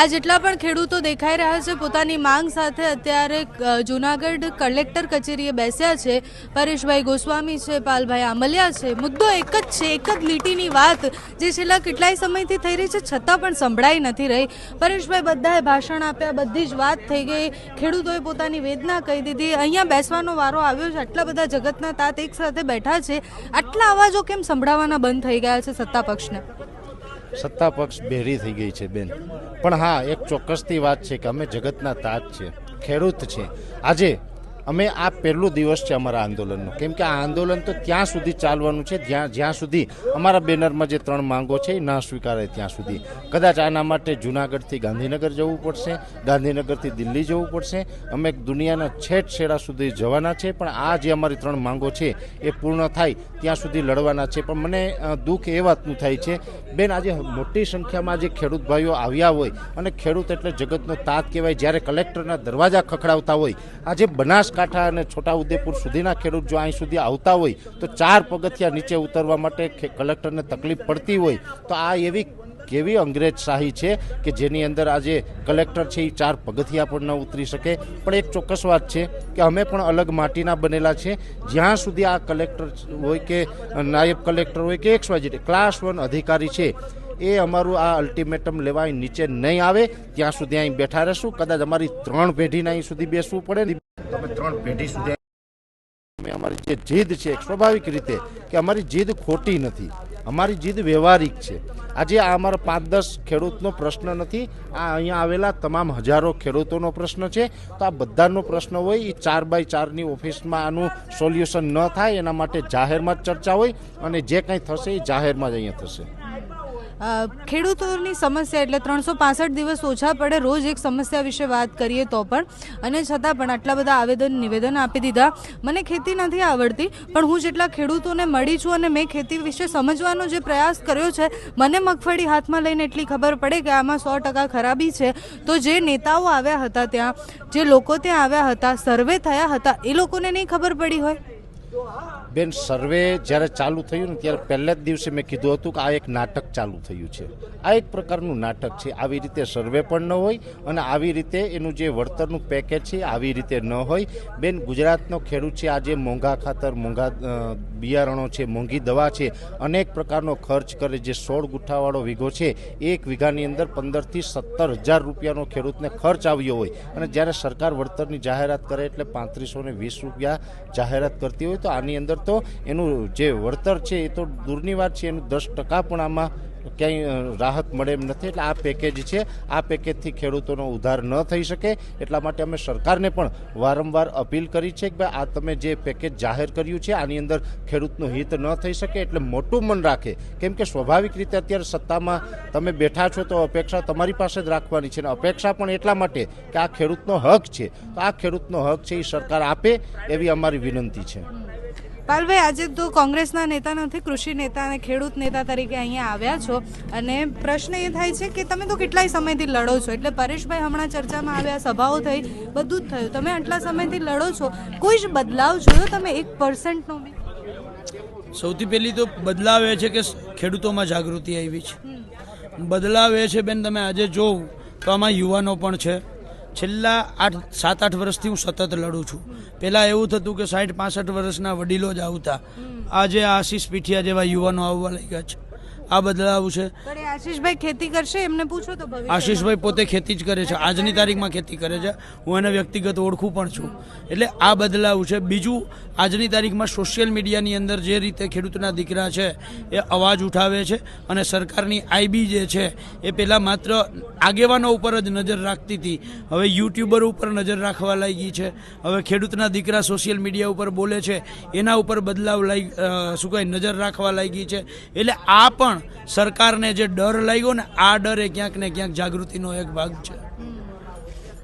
આ જેટલા પણ ખેડૂતો દેખાઈ રહ્યા છે, પોતાની માંગ સાથે અત્યારે જૂનાગઢ કલેક્ટર કચેરીએ બેસ્યા છે. પરેશભાઈ ગોસ્વામી છે, પાલભાઈ આમલિયા છે. મુદ્દો એક જ છે, એક જ લીટીની વાત જે છેલ્લા કેટલાય સમયથી થઈ રહી છે, છતાં પણ સંભળાઈ નથી રહી. પરેશભાઈ, બધાએ ભાષણ આપ્યા, બધી જ વાત થઈ ગઈ. ખેડૂતોએ પોતાની વેદના કહી દીધી. અહીંયા બેસવાનો વારો આવ્યો છે, આટલા બધા જગતના તાત એક સાથે બેઠા છે. આટલા અવાજો કેમ સંભળાવાના બંધ થઈ ગયા છે સત્તા પક્ષને? સત્તા પક્ષ બેરી થઈ ગઈ છે, બેન. પણ હા, એક ચોક્કસથી વાત છે કે અમે જગતના તાજ છે ખેડૂત છે આજે અમે આ પહેલું દિવસ છે અમારા આંદોલનનો. કેમ કે આ આંદોલન તો ત્યાં સુધી ચાલવાનું છે, જ્યાં જ્યાં સુધી અમારા બેનરમાં જે ત્રણ માંગો છે એ ના સ્વીકારે ત્યાં સુધી. કદાચ આના માટે જુનાગઢથી ગાંધીનગર જવું પડશે, ગાંધીનગરથી દિલ્હી જવું પડશે. અમે દુનિયાના છેટ છેડા સુધી જવાના છે, પણ આ જે અમારી ત્રણ માંગો છે એ પૂર્ણ થાય ત્યાં સુધી લડવાના છે. પણ મને દુઃખ એ વાતનું થાય છે, બેન, આજે મોટી સંખ્યામાં જે ખેડૂત ભાઈઓ આવ્યા હોય, અને ખેડૂત એટલે જગતનો તાત કહેવાય, જ્યારે કલેક્ટરના દરવાજા ખખડાવતા હોય, આજે બનાસકાંઠા અને છોટાઉદેપુર સુધીના ખેડૂત જો અહીં સુધી આવતા હોય તો ચાર પગથિયા નીચે ઉતરવા માટે કલેક્ટરને તકલીફ પડતી હોય. તો આ એવી કેવી અંગ્રેજ શાહી છે કે જેની અંદર આજે કલેક્ટર છે એ ચાર પગથિયા પણ ન ઉતરી શકે? પણ એક ચોક્કસ વાત છે કે અમે પણ અલગ માટીના બનેલા છે. જ્યાં સુધી આ કલેક્ટર હોય કે, નાયબ કલેક્ટર હોય કે એક્સ વાય ક્લાસ વન અધિકારી છે એ અમારું આ અલ્ટિમેટમ લેવા નીચે નહીં આવે, ત્યાં સુધી અહીં બેઠા રહેશું. કદાચ અમારી ત્રણ પેઢીને અહીં સુધી બેસવું પડે ને. ત્રણ પેઢી સુધી અમે અમારી જે જીદ છે સ્વાભાવિક રીતે કે અમારી જીદ ખોટી નથી. અમારી જીદ વ્યવહારિક છે. આજે આ અમારો પાંચ દસ ખેડૂતનો પ્રશ્ન નથી. આ અહીંયા આવેલા તમામ હજારો ખેડૂતોનો પ્રશ્ન છે. તો આ બધાનો પ્રશ્ન હોય, એ ચાર બાય ચારની ઓફિસમાં આનું સોલ્યુશન ન થાય, એના માટે જાહેરમાં જ ચર્ચા હોય અને જે કંઈ થશે એ જાહેરમાં જ અહીંયા થશે. ખેડૂતોની સમસ્યા એટલે ત્રણસો પાસઠ દિવસ ઓછા પડે રોજ એક સમસ્યા વિશે વાત કરીએ તો પણ. અને છતાં પણ આટલા બધા આવેદન, નિવેદન આપી દીધા. મને ખેતી નથી આવડતી, પણ હું જેટલા ખેડૂતોને મળી છું અને મેં ખેતી વિશે સમજવાનો જે પ્રયાસ કર્યો છે, મને મગફળી હાથમાં લઈને એટલી ખબર પડે કે આમાં સો ટકા ખરાબી છે. તો જે નેતાઓ આવ્યા હતા ત્યાં, જે લોકો ત્યાં આવ્યા હતા, સર્વે થયા હતા, એ લોકોને નહીં ખબર પડી હોય? બેન, સર્વે જ્યારે ચાલુ થયું ને ત્યારે પહેલા જ દિવસે મેં કીધું હતું કે આ એક નાટક ચાલુ થયું છે. આ એક પ્રકારનું નાટક છે. આવી રીતે સર્વે પણ ન હોય અને આવી રીતે એનું જે વળતરનું પેકેજ છે, આવી રીતે ન હોય. બેન, ગુજરાતનો ખેડૂત છે, આજે મોંઘા ખાતર, મોંઘા બિયારણો છે, મોંઘી દવા છે, અનેક પ્રકારનો ખર્ચ કરે જે સોળ ગુઠ્ઠાવાળો વીઘો છે. એક વીઘાની અંદર પંદરથી સત્તર હજાર રૂપિયાનો ખેડૂતને ખર્ચ આવ્યો હોય. અને જ્યારે સરકાર વળતરની જાહેરાત કરે એટલે પાંત્રીસો વીસ રૂપિયા જાહેરાત કરતી હોય તો આની અંદર તો એનું જે વળતર છે એ તો દૂરની વાત છે, એનું દસ ટકા પણ આમાં ક્યાંય રાહત મળે એમ નથી. એટલે આ પેકેજ છે. આ પેકેજથી ખેડૂતોનો ઉધાર ન થઈ શકે. એટલા માટે અમે સરકારને પણ વારંવાર અપીલ કરી છે કે ભાઈ, આ તમે જે પેકેજ જાહેર કર્યું છે, આની અંદર ખેડૂતનું હિત ન થઈ શકે એટલે મોટું મન રાખે. કેમ કે સ્વાભાવિક રીતે અત્યારે સત્તામાં તમે બેઠા છો તો અપેક્ષા તમારી પાસે જ રાખવાની છે અને અપેક્ષા પણ એટલા માટે કે આ ખેડૂતનો હક છે. તો આ ખેડૂતનો હક છે, એ સરકાર આપે એવી અમારી વિનંતી છે. પાલભાઈ, આજે તો કોંગ્રેસના નેતા નથી, કૃષિ નેતા અને ખેડૂત નેતા તરીકે અહીંયા આવ્યા છો. અને પ્રશ્ન એ થાય છે કે તમે તો કેટલાય સમયથી લડો છો. એટલે પરેશભાઈ હમણાં ચર્ચામાં આવ્યા, સભાઓ થઈ, બધું જ થયું. તમે આટલા સમયથી લડો છો. કોઈ જ બદલાવ જોયો તમે? એક પર્સન્ટનો બી? સૌથી પહેલી તો બદલાવ એ છે કે ખેડૂતોમાં જાગૃતિ આવી છે. બદલાવ એ છે, બેન, તમે આજે જોવ તો આમાં યુવાનો પણ છે. છેલ્લા આઠ સાત આઠ વર્ષથી હું સતત લડું છું. પહેલાં એવું થતું કે સાઠ પાસઠ વર્ષના વડીલો જ આવતા. આજે આશીષ પીઠિયા જેવા યુવાનો આવવા લાગ્યા છે. આ બદલાવ છે. આશીષભાઈ ખેતી કરશે? એમને પૂછો તો આશીષભાઈ પોતે ખેતી જ કરે છે. આજની તારીખમાં ખેતી કરે છે. હું એને વ્યક્તિગત ઓળખું પણ છું. એટલે આ બદલાવ છે. બીજું આજની તારીખમાં સોશિયલ મીડિયાની અંદર જે રીતે ખેડૂતના દીકરા છે એ અવાજ ઉઠાવે છે અને સરકારની આઈબી જે છે એ પહેલાં માત્ર આગેવાનો ઉપર જ નજર રાખતી હતી. હવે યુટ્યુબર ઉપર નજર રાખવા લાગી છે. હવે ખેડૂતના દીકરા સોશિયલ મીડિયા ઉપર બોલે છે. એના ઉપર બદલાવ લાગી શું કહે નજર રાખવા લાગી છે. એટલે આ પણ સરકારને જે ડર લાગ્યો ને આ ડર એ ક્યાંક ને ક્યાંક જાગૃતિનો એક ભાગ છે.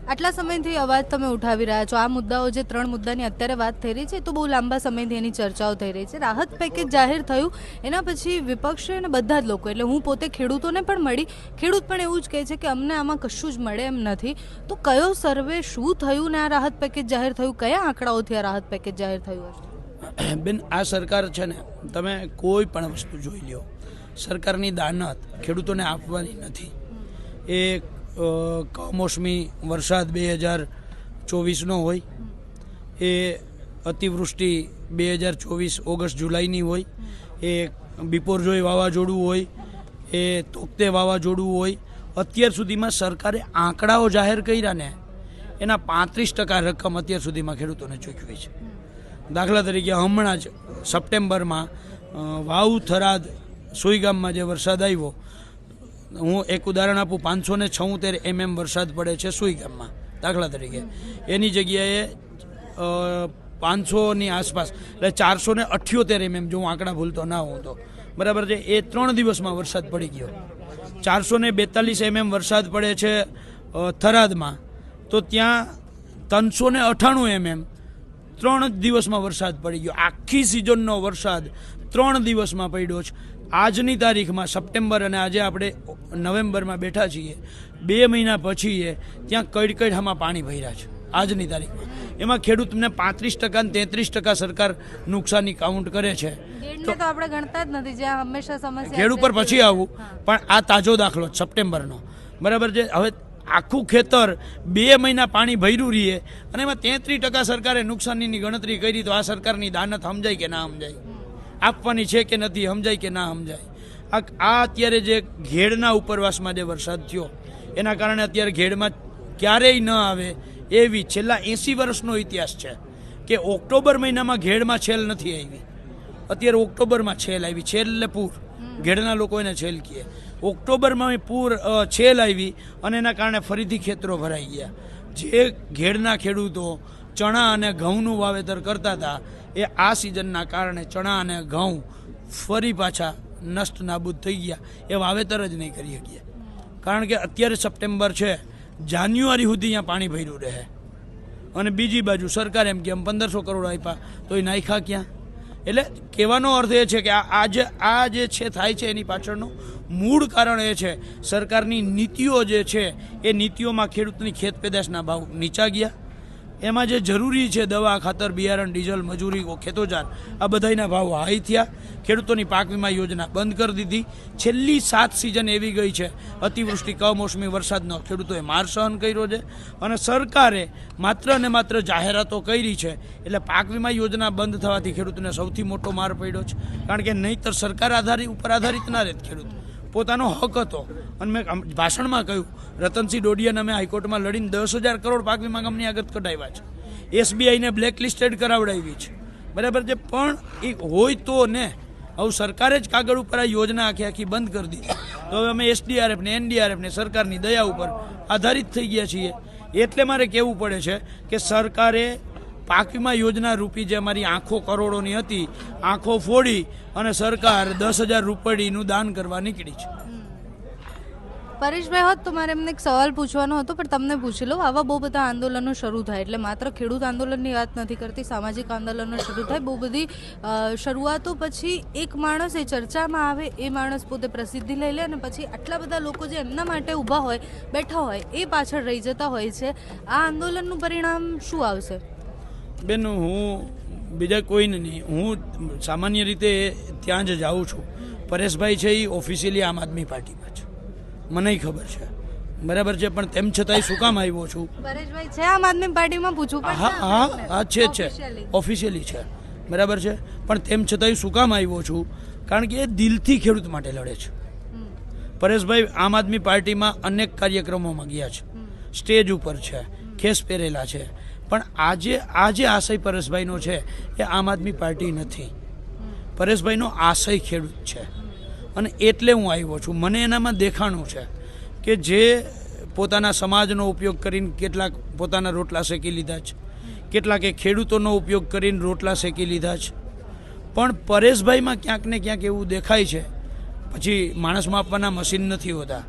આટલા સમયથી અવાજ તમે ઉઠાવી રહ્યા છો. આ મુદ્દાઓ જે ત્રણ મુદ્દાની અત્યારે વાત થઈ રહી છે તો બહુ લાંબા સમયથી એની ચર્ચાઓ થઈ રહી છે. રાહત પેકેજ જાહેર થયું એના પછી વિપક્ષે અને બધા જ લોકો એટલે હું પોતે ખેડૂતોને પણ મળી. ખેડૂત પણ એવું જ કહે છે કે અમને આમાં કશું જ મળે એમ નથી. તો કયો સર્વે શું થયું ને આ રાહત પેકેજ જાહેર થયું? કયા આંકડાઓથી આ રાહત પેકેજ જાહેર થયું હશે? બેન આ સરકાર છે ને તમે કોઈ પણ વસ્તુ જોઈ લ્યો. સરકારની દાનત ખેડૂતોને આપવાની નથી. એ કમોસમી વરસાદ બે હજાર ચોવીસનો હોય. એ અતિવૃષ્ટિ બે હજાર ચોવીસ ઓગસ્ટ જુલાઈની હોય. એ બિપોરજોય વાવાઝોડું હોય. એ તોકતે વાવાઝોડું હોય. અત્યાર સુધીમાં સરકારે આંકડાઓ જાહેર કર્યા ને, એના પાંત્રીસ ટકા રકમ અત્યાર સુધીમાં ખેડૂતોને ચૂકવી છે. દાખલા તરીકે હમણાં જ સપ્ટેમ્બરમાં વાવ થરાદ સુઈગામમાં જે વરસાદ આવ્યો, હું એક ઉદાહરણ આપું, પાંચસો ને છોતેર એમએમ વરસાદ પડે છે સુઈગામમાં, દાખલા તરીકે. એની જગ્યાએ પાંચસોની આસપાસ, એટલે ચારસો ને અઠ્યોતેર એમએમ, જો હું આંકડા ભૂલતો ના હોઉં તો. બરાબર છે? એ ત્રણ દિવસમાં વરસાદ પડી ગયો. ચારસો ને બેતાલીસ એમએમ વરસાદ પડે છે થરાદમાં. તો ત્યાં ત્રણસો ને અઠ્ઠાણું એમએમ ત્રણ દિવસમાં વરસાદ પડી ગયો. આખી સિઝનનો વરસાદ ત્રણ દિવસમાં પડ્યો છે. આજની તારીખમાં સપ્ટેમ્બર અને આજે આપણે નવેમ્બરમાં બેઠા છીએ. બે મહિના પછી એ ત્યાં કડકડામાં પાણી ભર્યા છે આજની તારીખમાં. એમાં ખેડૂતને પાંત્રીસ ટકા ને તેત્રીસ ટકા સરકાર નુકસાની કાઉન્ટ કરે છે. તો આપણે ગણતા જ નથી જ્યાં હંમેશા સમસ્યા ખેડ ઉપર પછી આવું પણ આ તાજો દાખલો સપ્ટેમ્બરનો. બરાબર છે? હવે આખું ખેતર બે મહિના પાણી ભર્યું રહીએ અને એમાં તેત્રીસ ટકા સરકારે નુકસાનીની ગણતરી કરી તો આ સરકારની દાનત સમજાય કે ના સમજાય? આપવાની છે કે નથી સમજાય કે ના સમજાય. આ આ અત્યારે જે ઘેડના ઉપરવાસમાં જે વરસાદ થયો એના કારણે અત્યારે ઘેડમાં ક્યારેય ન આવે એવી છેલ્લા એંસી વર્ષનો ઇતિહાસ છે કે ઓક્ટોબર મહિનામાં ઘેડમાં છેલ નથી આવી. અત્યારે ઓક્ટોબરમાં છેલ આવી. છેલ એટલે પૂર ઘેડના લોકો એને છેલ કહે. ઓક્ટોબરમાં પૂર છેલ આવી અને એના કારણે ફરીથી ખેતરો ભરાઈ ગયા. જે ઘેડના ખેડૂતો ચણા અને ઘઉંનું વાવેતર કરતા હતા એ આ સિઝનના કારણે ચણા અને ઘઉં ફરી પાછા નષ્ટ નાબૂદ થઈ ગયા. એ વાવેતર જ નહીં કરી શકીએ. કારણ કે અત્યારે સપ્ટેમ્બર છે. જાન્યુઆરી સુધી અહીંયા પાણી ભર્યું રહે. અને બીજી બાજુ સરકાર એમ કે એમ પંદરસો કરોડ આપ્યા, તો એ નાખ્યા ક્યાં? એટલે કહેવાનો અર્થ એ છે કે આ જે આ જે છે, થાય છે એની પાછળનું મૂળ કારણ એ છે, સરકારની નીતિઓ જે છે, એ નીતિઓમાં ખેડૂતની ખેત પેદાશના ભાવ નીચા ગયા. એમાં જે જરૂરી છે દવા, ખાતર, બિયારણ, ડીઝલ, મજૂરી ખેતોજાર, આ બધાના ભાવ હાઈ થયા. ખેડૂતોની પાક વીમા યોજના બંધ કરી દીધી. છેલ્લી સાત સિઝન એવી ગઈ છે. અતિવૃષ્ટિ, કમોસમી વરસાદનો ખેડૂતોએ માર સહન કર્યો છે અને સરકારે માત્ર ને માત્ર જાહેરાતો કરી છે. એટલે પાક વીમા યોજના બંધ થવાથી ખેડૂતોને સૌથી મોટો માર પડ્યો છે. કારણ કે નહીંતર સરકાર આધારિત ઉપર આધારિત ના રહેત ખેડૂત. પોતાનો હક હતો. અને મેં ભાષણમાં કહ્યું, રતનસિંહ ડોડિયાને અમે હાઈકોર્ટમાં લડીને દસ હજાર કરોડ પાક વીમા કંપની આગળ કઢાવ્યા છે. એસબીઆઈને બ્લેક લિસ્ટેડ કરાવડાવી છે. બરાબર છે, પણ એ હોય તો ને, હવે સરકારે જ કાગળ ઉપર આ યોજના આખી આખી બંધ કરી દીધી. તો હવે અમે એસડીઆરએફ ને એનડીઆરએફ ને સરકારની દયા ઉપર આધારિત થઈ ગયા છીએ. એટલે મારે કહેવું પડે છે કે સરકારે પાક વીમા યોજના રૂપી જે અમારી આંખો કરોડોની હતી, આંખો ફોડી અને સરકાર દસ હજાર રૂપિયાનું દાન કરવા નીકળી છે. પરેશભાઈ હોત તો મારે એમને એક સવાલ પૂછવાનો હતો, પણ તમને પૂછી લઉં. આવા બહુ બધા આંદોલનો શરૂ થાય, એટલે માત્ર ખેડૂત આંદોલનની વાત નથી કરતી, સામાજિક આંદોલનો શરૂ થાય. બહુ બધી શરૂઆતો પછી એક માણસ એ ચર્ચામાં આવે, એ માણસ પોતે પ્રસિદ્ધિ લઈ લે અને પછી આટલા બધા લોકો જે એમના માટે ઊભા હોય, બેઠા હોય, એ પાછળ રહી જતા હોય છે. આ આંદોલનનું પરિણામ શું આવશે? બેન હું બીજા કોઈને નહીં. હું સામાન્ય રીતે ત્યાં જ જાઉં છું. પરેશભાઈ છે એ ઓફિશિયલી આમ આદમી પાર્ટીમાં છે. મને ખબર છે. બરાબર છે પણ તેમ છતાંય શું કામ આવ્યો છું? પરેશભાઈ છે આમ આદમી પાર્ટીમાં પૂછું હા હા? હા છે છે. ઓફિશિયલી છે. બરાબર છે? પણ તેમ છતાંય શું કામ આવ્યો છું? કારણ કે એ દિલથી ખેડૂત માટે લડે છે. પરેશભાઈ આમ આદમી પાર્ટીમાં અનેક કાર્યક્રમોમાં ગયા છે. સ્ટેજ ઉપર છે. ખેસ પહેરેલા છે. પણ આજે આ જે આશય પરેશભાઈનો છે એ આમ આદમી પાર્ટી નથી. પરેશભાઈનો આશય ખેડૂત છે. અને એટલે હું આવ્યો છું. મને એનામાં દેખાણું છે કે જે પોતાના સમાજનો ઉપયોગ કરીને કેટલાક પોતાના રોટલા શેકી લીધા છે. કેટલાકે ખેડૂતોનો ઉપયોગ કરીને રોટલા શેકી લીધા છે. પણ પરેશભાઈમાં ક્યાંક ને ક્યાંક એવું દેખાય છે. પછી માણસ માપવાના મશીન નથી હોતા.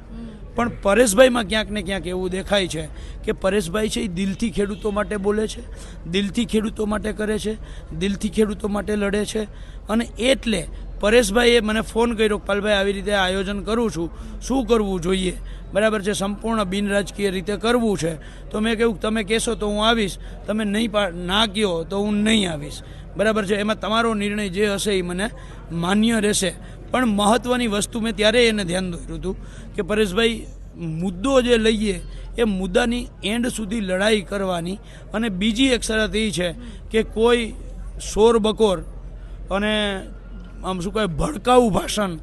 પણ પરેશભાઈમાં ક્યાંક ને ક્યાંક એવું દેખાય છે કે પરેશભાઈ છે એ દિલથી ખેડૂતો માટે બોલે છે, દિલથી ખેડૂતો માટે કરે છે, દિલથી ખેડૂતો માટે લડે છે. અને એટલે પરેશભાઈએ મને ફોન કર્યો પાલભાઈ, આવી રીતે આયોજન કરું છું, શું કરવું જોઈએ? બરાબર છે, સંપૂર્ણ બિનરાજકીય રીતે કરવું છે. તો મેં કહ્યું, તમે કહેશો તો હું આવીશ, તમે નહીં ના કહો તો હું નહીં આવીશ. બરાબર છે, એમાં તમારો નિર્ણય જે હશે એ મને માન્ય રહેશે. પણ મહત્ત્વની વસ્તુ મેં ત્યારે એને ધ્યાન દોર્યું હતું કે પરેશભાઈ, મુદ્દો જે લઈએ, એ મુદ્દાની એન્ડ સુધી લડાઈ કરવાની. અને બીજી એક શરત એ છે કે કોઈ શોર બકોર અને આમ શું કહેવાય ભડકાવું ભાષણ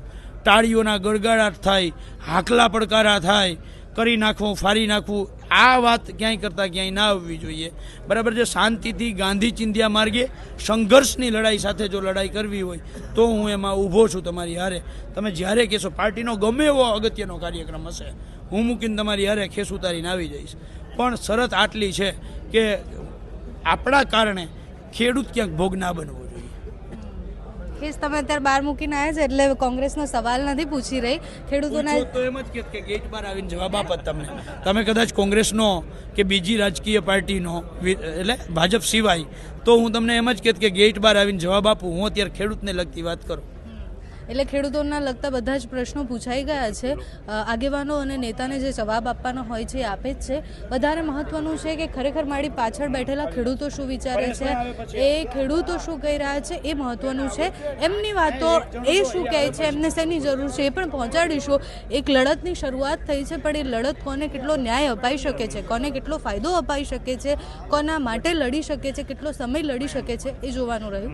ટાળીઓના ગળગાળાટ થાય, હાકલા પડકારા થાય, કરી નાખવું, ફાડી નાખવું આ વાત ક્યાંય કરતાં ક્યાંય ના આવવી જોઈએ. બરાબર છે? શાંતિથી ગાંધી ચિંધ્યા માર્ગે સંઘર્ષની લડાઈ સાથે જો લડાઈ કરવી હોય, તો હું એમાં ઊભો છું તમારી હારે. તમે જ્યારે કહેશો, પાર્ટીનો ગમે એવો અગત્યનો કાર્યક્રમ હશે, હું મૂકીને તમારી હારે ખેસ ઉતારીને આવી જઈશ. પણ શરત આટલી છે કે આપણા કારણે ખેડૂત ક્યાંક ભોગ ના બનવો ખેસ તમે અત્યારે બહાર મૂકીને આવ્યા છે એટલે કોંગ્રેસનો સવાલ નથી પૂછી રહી. ખેડૂતોના તો એમ જ કે ગેટ બહાર આવીને જવાબ આપત તમને. તમે કદાચ કોંગ્રેસનો કે બીજી રાજકીય પાર્ટીનો એટલે ભાજપ સિવાય, તો હું તમને એમ જ કહેત કે ગેટ બહાર આવીને જવાબ આપું. હું અત્યારે ખેડૂતને લગતી વાત કરું. એટલે ખેડૂતોના લગતા બધા જ પ્રશ્નો પૂછાઈ ગયા છે. આગેવાનો અને નેતાને જે જવાબ આપવાનો હોય છે આપે જ છે. વધારે મહત્વનું છે કે ખરેખર મારી પાછળ બેઠેલા ખેડૂતો શું વિચારે છે, એ ખેડૂતો શું કહી રહ્યા છે એ મહત્વનું છે. એમની વાતો એ શું કહે છે, એમને શેની જરૂર છે એ પણ પહોંચાડીશું. એક લડતની શરૂઆત થઈ છે, પણ એ લડત કોને કેટલો ન્યાય અપાઈ શકે છે, કોને કેટલો ફાયદો અપાઈ શકે છે, કોના માટે લડી શકે છે, કેટલો સમય લડી શકે છે એ જોવાનું રહ્યું.